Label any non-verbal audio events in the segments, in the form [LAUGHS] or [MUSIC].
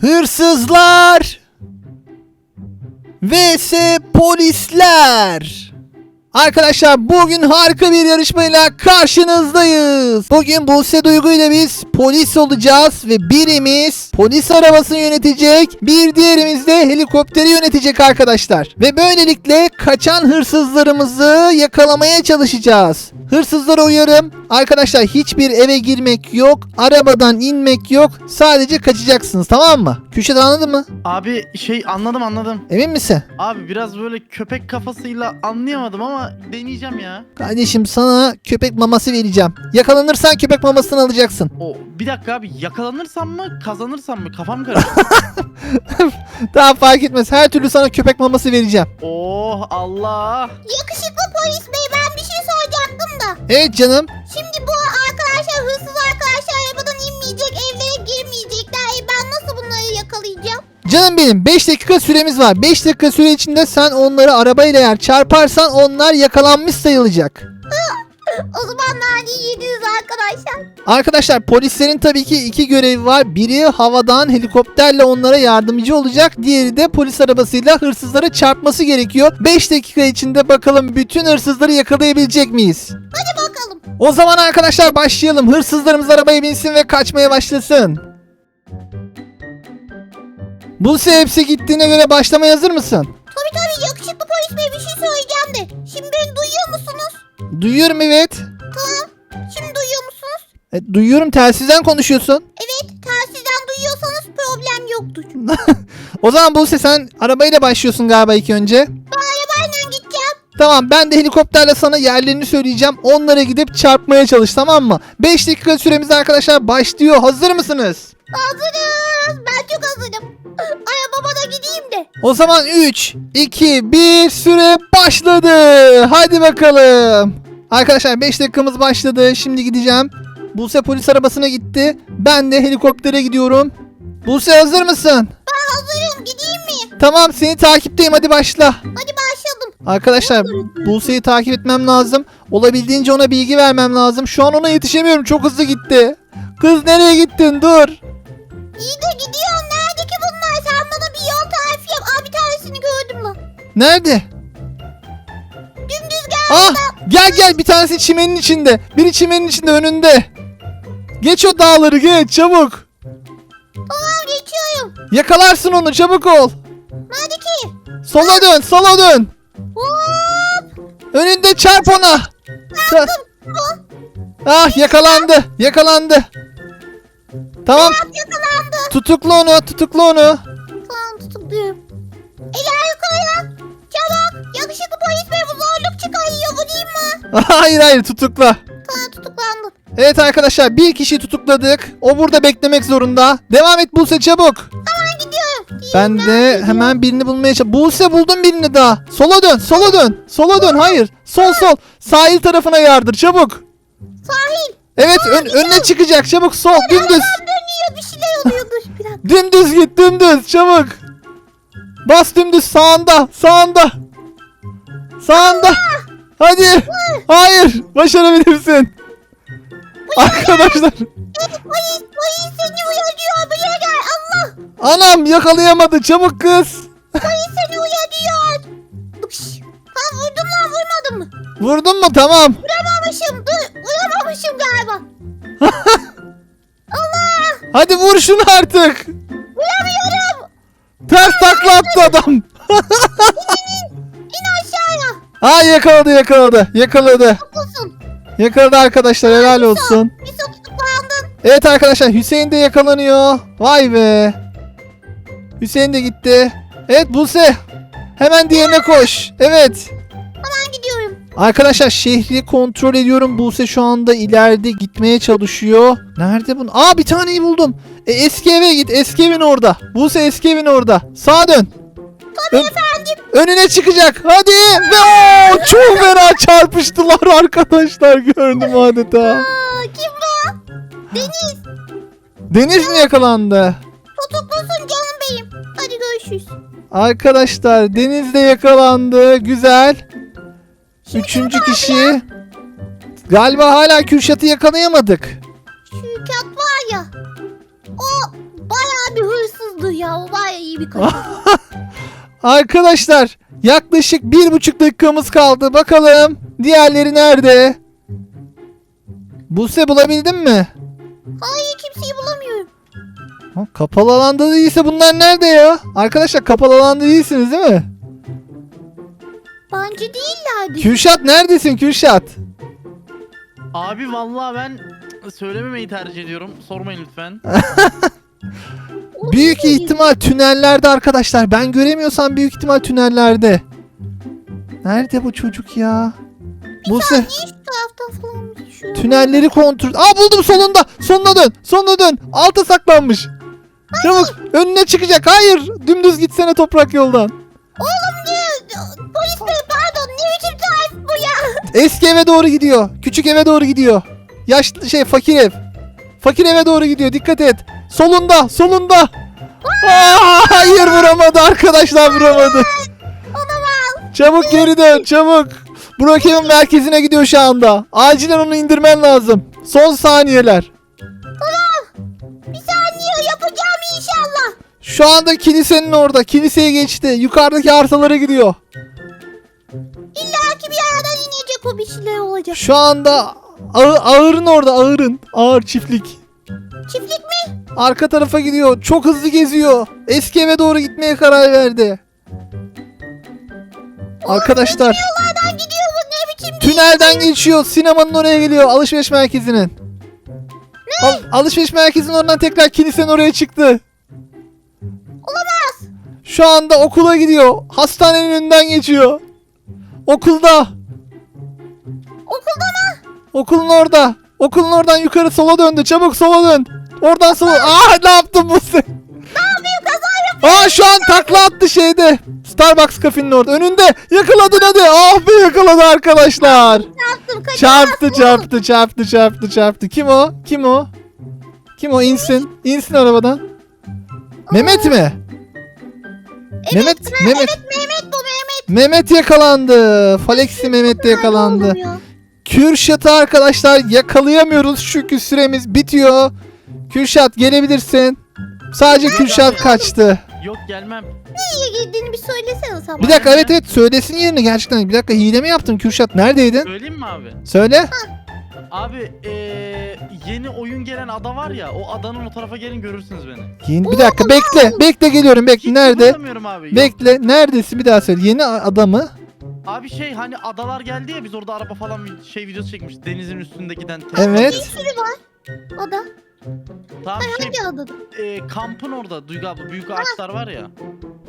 Hırsızlar vs polisler. Arkadaşlar bugün harika bir yarışmayla karşınızdayız. Bugün Buse Duygu ile biz polis olacağız ve birimiz polis arabasını yönetecek, bir diğerimiz de helikopteri yönetecek arkadaşlar. Ve böylelikle kaçan hırsızlarımızı yakalamaya çalışacağız. Hırsızlara uyarım. Arkadaşlar hiçbir eve girmek yok, arabadan inmek yok. Sadece kaçacaksınız tamam mı? Kürşat anladın mı? Abi şey anladım anladım. Emin misin? Abi biraz böyle köpek kafasıyla anlayamadım ama deneyeceğim ya. Kardeşim sana köpek maması vereceğim. Yakalanırsan köpek mamasını alacaksın. O bir dakika abi yakalanırsam mı kazanırsam mı kafam karıştı. [LAUGHS] Daha fark etmez. Her türlü sana köpek maması vereceğim. oh Allah. Yakışıklı polis bey ben bir şey soracaktım da. Evet canım. Şimdi bu arkadaşlar hırsız arkadaşlar arabadan inmeyecek evlere girmeyecekler. E ben nasıl bunları yakalayacağım? Canım benim 5 dakika süremiz var. 5 dakika süre içinde sen onları arabayla eğer çarparsan onlar yakalanmış sayılacak. O zaman nerede yediniz arkadaşlar? Arkadaşlar polislerin tabii ki iki görevi var. Biri havadan helikopterle onlara yardımcı olacak. Diğeri de polis arabasıyla hırsızlara çarpması gerekiyor. 5 dakika içinde bakalım bütün hırsızları yakalayabilecek miyiz? Hadi bakalım. O zaman arkadaşlar başlayalım. Hırsızlarımız arabaya binsin ve kaçmaya başlasın. Buse hepsi gittiğine göre başlamaya hazır mısın? Tabii tabii yakışıklı polis bey Duyuyorum evet. Tamam. Şimdi duyuyor musunuz? E, duyuyorum telsizden konuşuyorsun. Evet telsizden duyuyorsanız problem yoktur. [LAUGHS] O zaman Buse sen arabayla başlıyorsun galiba ilk önce. Ben arabayla gideceğim. Tamam ben de helikopterle sana yerlerini söyleyeceğim. Onlara gidip çarpmaya çalış tamam mı? 5 dakika süremiz arkadaşlar başlıyor. Hazır mısınız? Hazırız. Ben çok hazırım. [LAUGHS] Arabama da gideyim de. O zaman 3, 2, 1 süre başladı. Hadi bakalım. Arkadaşlar 5 dakikamız başladı. Şimdi gideceğim. Buse polis arabasına gitti. Ben de helikoptere gidiyorum. Buse hazır mısın? Ben hazırım. Gideyim mi? Tamam seni takipteyim hadi başla. Hadi başladım. Arkadaşlar Buse'yi takip etmem lazım. Olabildiğince ona bilgi vermem lazım. Şu an ona yetişemiyorum. Çok hızlı gitti. Kız nereye gittin? Dur. İyi de gidiyorum. Nerede ki bunlar? Sen bana bir yol tarifi yap. Aa bir tanesini gördüm lan. Nerede? Ah gel gel bir tanesi çimenin içinde. Biri çimenin içinde önünde. Geç o dağları geç çabuk. Tamam geçiyorum. Yakalarsın onu çabuk ol. Nerede ki? Sola dön sola dön. Hop. Önünde çarp ona. Sa- ah yakalandı yakalandı. Tamam yakalandı. tutukla onu tutukla onu. Tamam tutukluyorum. Eller yukarıya. Çabuk. Yakışıklı polis bey çıkarıyor. Bu değil mi? [LAUGHS] hayır hayır tutukla. Tamam tutuklandım. Evet arkadaşlar bir kişi tutukladık. O burada beklemek zorunda. Devam et Buse çabuk. Ben gidiyorum. Ben de hemen birini bulmaya çalışıyorum. Buse buldum birini daha. Sola dön sola dön. Sola dön hayır. Sol sol. Sahil tarafına yardır çabuk. Sahil. Evet ön, önüne çıkacak çabuk sol dümdüz. Tam dönüyor. Bir şeyler oluyor. Dur bir dakika. Dümdüz git dümdüz çabuk. Bas dümdüz sağında sağında. Sağında. Hadi. Hayır başarabilirsin. Arkadaşlar. Polis, polis seni uyarıyor. Buraya gel. Allah. Anam yakalayamadı çabuk kız. Polis seni uyarıyor. Bıkş. Ha vurdum lan vurmadım mı? Vurdun mu tamam. Vuramamışım. Dur. Vuramamışım galiba. Allah. Hadi vur şunu artık. Vuramıyorum. Ters takla attı adam. [LAUGHS] İn aşağıya. Ha yakaladı yakaladı yakaladı. Haklısın. Yakaladı arkadaşlar helal olsun. Bir sok tutuklandın. Evet arkadaşlar Hüseyin de yakalanıyor. Vay be. Hüseyin de gitti. Evet Buse. Hemen diğerine koş. Evet. Hemen gidiyorum. Arkadaşlar şehri kontrol ediyorum. Buse şu anda ileride gitmeye çalışıyor. Nerede bunu? Aa bir taneyi buldum. E, eski eve git. Eski evin orada. Buse eski evin orada. Sağa dön. Tabii Ön- efendim. Önüne çıkacak. Hadi. Ve oo, çok fena çarpıştılar [LAUGHS] arkadaşlar. Gördüm adeta. Aa, kim bu? Deniz. Deniz mi yakalandı? Tutuklusun canım benim. Hadi görüşürüz. Arkadaşlar Deniz de yakalandı. Güzel. Üçüncü kişi. Galiba hala Kürşat'ı yakalayamadık. Şirket var ya. O bayağı bir hırsızdı. ya. O bayağı iyi bir kaçak. [LAUGHS] Arkadaşlar yaklaşık bir buçuk dakikamız kaldı. Bakalım diğerleri nerede? Buse bulabildin mi? Hayır kimseyi bulamıyorum. Ha, Kapalı alanda değilse bunlar nerede ya? Arkadaşlar kapalı alanda değilsiniz değil mi? Bence değillerdi. Kürşat neredesin Kürşat? Abi vallahi ben söylememeyi tercih ediyorum. Sormayın lütfen. [LAUGHS] Büyük ihtimal tünellerde arkadaşlar. Ben göremiyorsam büyük ihtimal tünellerde. Nerede bu çocuk ya? Falan düşüyor? tünelleri kontrol. Aa buldum sonunda. Sonuna dön. Sonuna dön. Alta saklanmış. Çabuk önüne çıkacak. Hayır. Dümdüz gitsene toprak yoldan. Oğlum ne? Polis bey pardon ne biçim tarif bu ya? [LAUGHS] Eski eve doğru gidiyor. Küçük eve doğru gidiyor. Yaşlı şey fakir ev. Fakir eve doğru gidiyor. Dikkat et. Solunda, solunda. Aa, hayır vuramadı arkadaşlar vuramadı. Çabuk geri dön, çabuk. Brookhaven merkezine gidiyor şu anda. Acilen onu indirmen lazım. Son saniyeler. Bir saniye yapacağım inşallah. Şu anda kilisenin orada. Kiliseye geçti. Yukarıdaki arsalara gidiyor. İlla ki bir yerden inecek o bir şeyler olacak. Şu anda ağ- ağırın orada, ağırın. Ağır çiftlik. Çiftlik mi? Arka tarafa gidiyor. Çok hızlı geziyor. Eski eve doğru gitmeye karar verdi. Arkadaşlar Yollardan gidiyor bu ne biçim bir tünelden geçiyor. Sinemanın oraya geliyor. Alışveriş merkezinin. Al- alışveriş merkezinin oradan tekrar kilisenin oraya çıktı. Olamaz. Şu anda okula gidiyor. Hastanenin önünden geçiyor. Okulda. Okulda mı? Okulun orada. Okulun oradan yukarı sola döndü. Çabuk sola dön. Oradan sola. Aa ne yaptın bu sen? Aa şu an takla attı şeyde. Starbucks kafenin orada. Önünde. Yakaladın hadi. Ah be yakaladı arkadaşlar. Çarptı çarptı çarptı çarptı çarptı. Kim o? Kim o? Kim o? İnsin. İnsin arabadan. Mehmet mi? Mehmet, Mehmet. Evet Mehmet bu Mehmet. Mehmet yakalandı. Falexi Mehmet de yakalandı. Oğlum ya. Kürşat'ı arkadaşlar yakalayamıyoruz çünkü süremiz bitiyor. Kürşat gelebilirsin. Sadece Kürşat kaçtı. Yok gelmem. Nereye girdiğini bir söylesene sen Bir dakika evet evet söylesin yerini gerçekten. Bir dakika hile mi yaptın Kürşat? Neredeydin? Söyleyeyim mi abi? Söyle. Abi eee, yeni oyun gelen ada var ya o adanın o tarafa gelin görürsünüz beni. Yeni, bir dakika bekle. Bekle geliyorum bekle. Hiç Nerede? kıpırdamıyorum abi. Yok. Bekle. Neredesin bir daha söyle. Yeni a- adamı. Abi şey hani adalar geldi ya biz orada araba falan vi- şey videosu çekmiştik. Denizin üstünde giden. Evet. Bir sürü var. O da. Tamam şey Hangi adada? eee, kampın orada Duygu abla büyük ağaçlar var ya.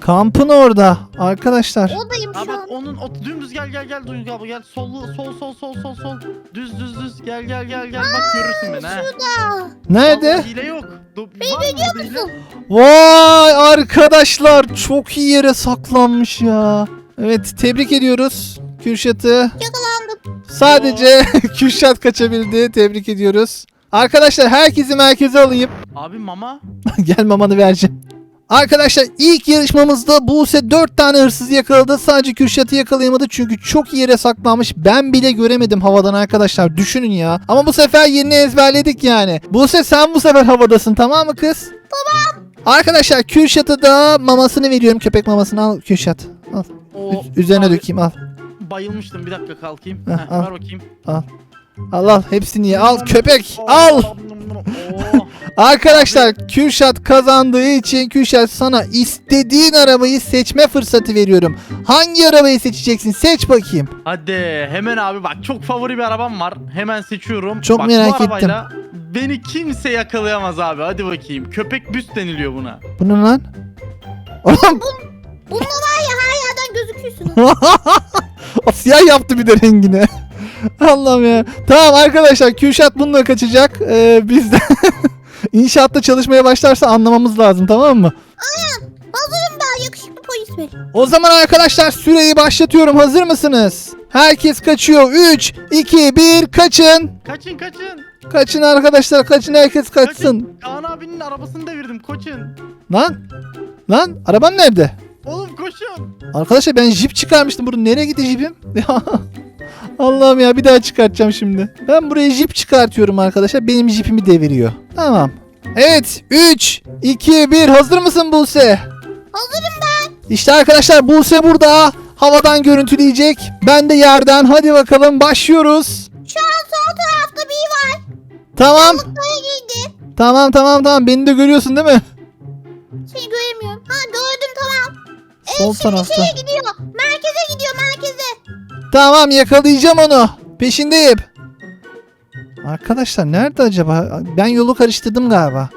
Kampın orada. Arkadaşlar. Oradayım Abi şu bak an. onun o, dümdüz gel gel gel Duygu abla gel sol sol sol sol sol sol düz düz düz gel gel gel gel bak görürsün beni ha. Şurada. Nerede? Vallahi hile yok. Du- Beni görüyor musun? Vay arkadaşlar çok iyi yere saklanmış ya. Evet tebrik ediyoruz Kürşat'ı. Yakalandım. Sadece [LAUGHS] Kürşat kaçabildi. Tebrik ediyoruz. Arkadaşlar herkesi merkeze alayım. [LAUGHS] Abi mama. Gel mamanı vereceğim. Arkadaşlar ilk yarışmamızda Buse 4 tane hırsız yakaladı. Sadece Kürşat'ı yakalayamadı çünkü çok iyi yere saklanmış. Ben bile göremedim havadan arkadaşlar. Düşünün ya. Ama bu sefer yerini ezberledik yani. Buse sen bu sefer havadasın tamam mı kız? Tamam. Arkadaşlar Kürşat'a da mamasını veriyorum. Köpek mamasını al Kürşat. Al. O, Ü- üzerine abi, dökeyim al. Bayılmıştım bir dakika kalkayım. Heh, Heh, al. ver bakayım. Al al hepsini ye. Al köpek al. Arkadaşlar Kürşat kazandığı için Kürşat sana istediğin arabayı seçme fırsatı veriyorum. Hangi arabayı seçeceksin? Seç bakayım. Hadi hemen abi bak çok favori bir arabam var. Hemen seçiyorum. Çok bak, merak bu arabayla Beni kimse yakalayamaz abi. Hadi bakayım. Köpek büst deniliyor buna. Bu ne lan? Oğlum Bununla var ya her yerden gözüküyorsun. [LAUGHS] o siyah yaptı bir de rengini. Allah'ım ya. Tamam arkadaşlar Kürşat bununla kaçacak. Ee, biz de [LAUGHS] inşaatta çalışmaya başlarsa anlamamız lazım tamam mı? Hazırım ben yakışıklı polis bey. O zaman arkadaşlar süreyi başlatıyorum. Hazır mısınız? Herkes kaçıyor. 3, 2, 1 kaçın. Kaçın kaçın. Kaçın arkadaşlar kaçın herkes kaçsın. Kaan abinin arabasını devirdim. Koçun. Lan lan arabam nerede? Oğlum koşun. Arkadaşlar ben jip çıkarmıştım. Burada nereye gitti jipim? [LAUGHS] Allah'ım ya bir daha çıkartacağım şimdi. Ben buraya jip çıkartıyorum arkadaşlar. Benim jipimi deviriyor. Tamam. Evet 3, 2, 1 hazır mısın Buse? Hazırım ben. İşte arkadaşlar Buse burada havadan görüntüleyecek. Ben de yerden hadi bakalım başlıyoruz. Şu an sol tarafta biri var. Tamam girdi. tamam tamam tamam beni de görüyorsun değil mi? Seni göremiyorum. Ha gördüm tamam. Sol Şimdi tarafta. şeye gidiyor. Merkeze gidiyor merkeze. Tamam yakalayacağım onu. Peşindeyim. Arkadaşlar nerede acaba? Ben yolu karıştırdım galiba.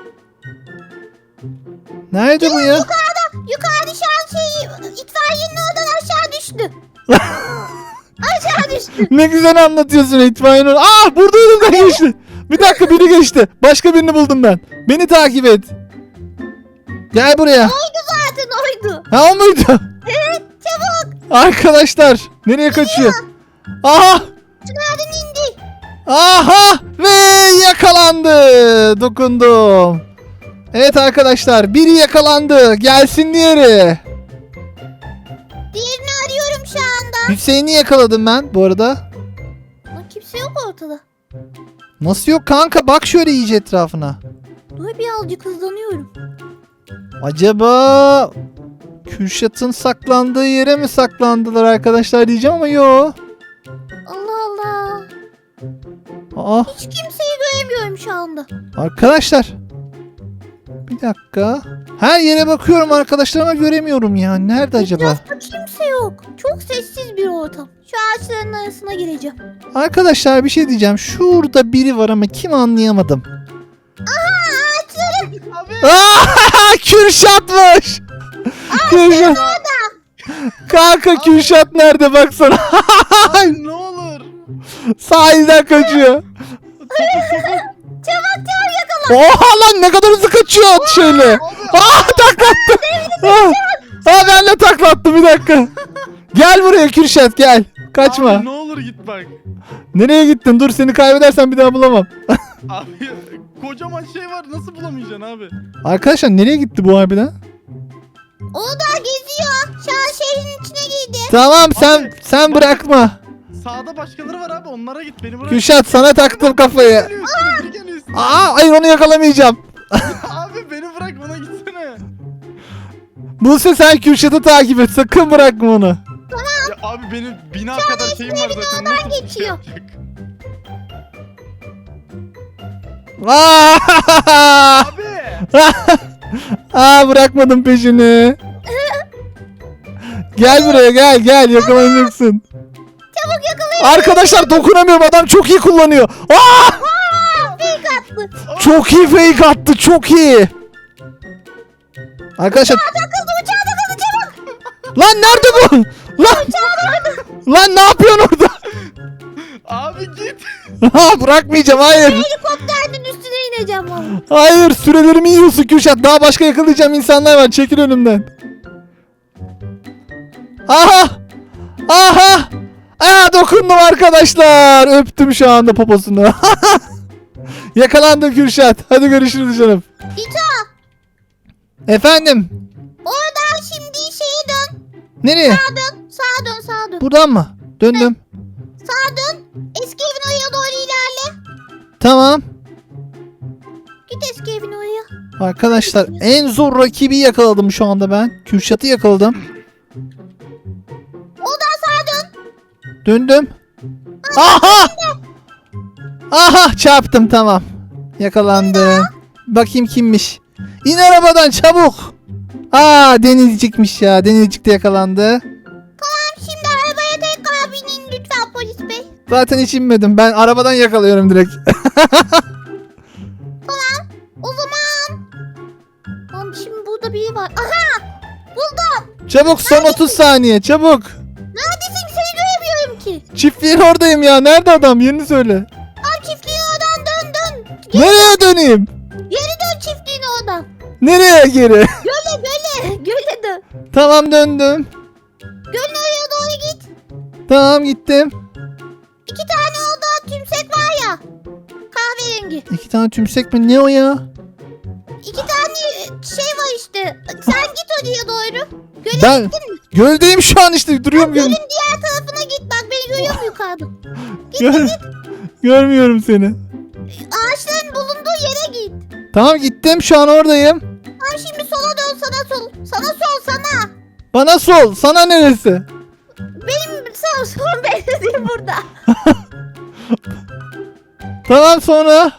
Nerede bu ya? Yukarıda. Yukarıda şu an şey itfaiyenin oradan aşağı düştü. [LAUGHS] aşağı düştü. Ne güzel anlatıyorsun itfaiye. Aa burada önümden geçti. Bir dakika biri geçti. Başka birini buldum ben. Beni takip et. Gel buraya. Oydu zaten oydu. Ha o muydu? Evet çabuk. Arkadaşlar nereye kaçıyor? Aha! Tünelden indi. Aha! Ve yakalandı. Dokundum. Evet arkadaşlar biri yakalandı. Gelsin diğeri. Diğerini arıyorum şu anda. Hüseyin'i yakaladım ben bu arada. Lan kimse yok ortada. Nasıl yok kanka bak şöyle iyice etrafına. Dur birazcık hızlanıyorum. Acaba Kürşat'ın saklandığı yere mi saklandılar arkadaşlar diyeceğim ama yo. Allah Allah. Aa Hiç kimseyi göremiyorum şu anda. arkadaşlar. Bir dakika. Her yere bakıyorum arkadaşlar ama göremiyorum ya. Nerede acaba? Etrafta kimse yok. Çok sessiz bir ortam. Şu ağaçların arasına gireceğim. Arkadaşlar bir şey diyeceğim. Şurada biri var ama kim anlayamadım. Ağaçların Abi Aa, [LAUGHS] Kürşat'mış. Kürşat. Kanka Kürşat nerede baksana. abi ne olur. Sahilden kaçıyor. [LAUGHS] çabuk çabuk yakala. Oha lan ne kadar hızlı kaçıyor at şöyle. Aa taklattı. Aa, ben de taklattım bir dakika. [LAUGHS] Gel buraya Kürşat gel. Kaçma. Abi ne olur git bak. Nereye gittin? Dur seni kaybedersen bir daha bulamam. Abi kocaman şey var nasıl bulamayacaksın abi? Arkadaşlar nereye gitti bu harbiden? O da geziyor. Şu an şehrin içine girdi. Tamam sen Abi, sen bırakma. Sağda başkaları var abi onlara git beni bırak. Kürşat sana taktım kafayı. Geliyor üstüne, biri geliyor üstüne. Aa hayır onu yakalamayacağım. [LAUGHS] Abi beni bırak bana gitsene. Buse sen Kürşat'ı takip et. Sakın bırakma onu. Ya abi benim bina kadar şeyim var zaten. Nasıl bir şey geçiyor. yapacak? Aa! Abi. [LAUGHS] Aa bırakmadım peşini. Gel buraya gel gel yakalanacaksın. Çabuk yakalayın. Arkadaşlar dokunamıyorum adam çok iyi kullanıyor. Aa! Fake attı. Çok iyi fake attı çok iyi. Arkadaşlar Takıldı uçağa takıldı çabuk. lan nerede bu? Lan lan ne yapıyorsun orada? Abi git. Ha bırakmayacağım hayır. Helikopterden ineceğim valla. Hayır sürelerimi yiyorsun Kürşat. Daha başka yakalayacağım insanlar var. Çekil önümden. Aha! Aha! Aa dokundum arkadaşlar. Öptüm şu anda poposunu. [LAUGHS] Yakalandım Kürşat. Hadi görüşürüz canım. İta. Efendim? Oradan şimdi şeye dön. Nereye? Sağa dön. Sağa dön sağa dön. Buradan mı? Döndüm. Sağa dön. Eski evin oraya doğru ilerle. Tamam. Git eski evin oraya. Arkadaşlar en zor rakibi yakaladım şu anda ben. Kürşat'ı yakaladım. Oradan sağa dön. Döndüm. Aha! Aha çarptım tamam. Yakalandım. Bakayım kimmiş. İn arabadan çabuk. Aa denizcikmiş ya. Denizcik de yakalandı. Tamam şimdi arabaya tekrar binin lütfen polis bey. Zaten hiç inmedim. Ben arabadan yakalıyorum direkt. [LAUGHS] O zaman. Lan şimdi burada biri var. Aha. Buldum. çabuk son 30 saniye çabuk. Neredesin seni göremiyorum ki. Çiftliğin oradayım ya. Nerede adam? Yerini söyle. Tam çiftliğin oradan dön dön. Nereye döneyim? Geri dön çiftliğin oradan. Nereye geri? Göle göle. Göle dön. tamam döndüm. Gölün oraya doğru git. Tamam gittim. İki tane tümsek mi? Ne o ya? İki tane şey var işte. Sen git oraya doğru. Göle Ben gittin mi? göldeyim şu an işte duruyorum göl. Gölün diğer tarafına git. Bak beni görüyor musun yukarıda? Gör- Görmüyorum seni. Ağaçların bulunduğu yere git. Tamam gittim şu an oradayım. Tamam şimdi sola dön sana sol. Sana sol sana. Bana sol. Sana neresi? Benim sol sol [LAUGHS] benim burada. [LAUGHS] Tamam sonra.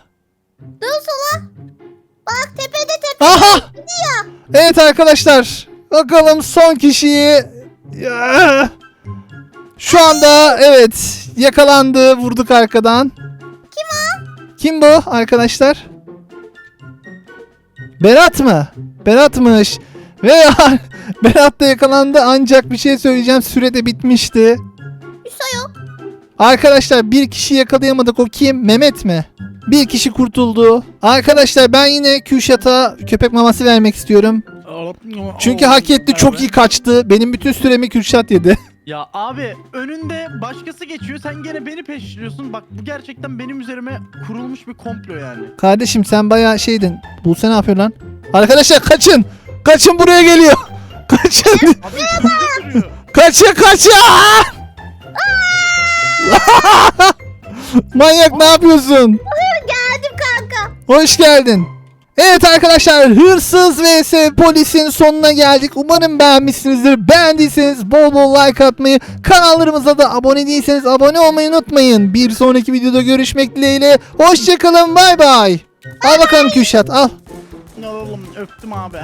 Dön sola. Bak tepede tepe Aha! gidiyor. Evet arkadaşlar. Bakalım son kişiyi. Ya. Şu anda evet yakalandı. Vurduk arkadan. Kim o? Kim bu arkadaşlar? Berat mı? Berat'mış. Ve [LAUGHS] Berat da yakalandı ancak bir şey söyleyeceğim süre de bitmişti. Hüso yok. Arkadaşlar bir kişi yakalayamadık o kim? Mehmet mi? Bir kişi kurtuldu. Arkadaşlar ben yine Kürşat'a köpek maması vermek istiyorum. Çünkü hak etti çok iyi kaçtı. Benim bütün süremi Kürşat yedi. [LAUGHS] Ya abi önünde başkası geçiyor sen gene beni peşliyorsun. Bak bu gerçekten benim üzerime kurulmuş bir komplo yani. Kardeşim sen bayağı şeydin. Buse ne yapıyor lan? Arkadaşlar kaçın. Kaçın buraya geliyor. [LAUGHS] Kaçın. Abi. Kaçın kaçın. [LAUGHS] Manyak ne yapıyorsun? [LAUGHS] Geldim kanka. Hoş geldin. Evet arkadaşlar hırsız vs polisin sonuna geldik. Umarım beğenmişsinizdir. Beğendiyseniz bol bol like atmayı, kanallarımıza da abone değilseniz abone olmayı unutmayın. Bir sonraki videoda görüşmek dileğiyle. Hoşçakalın bay bay. Al bakalım Kürşat al. Alalım öptüm abi.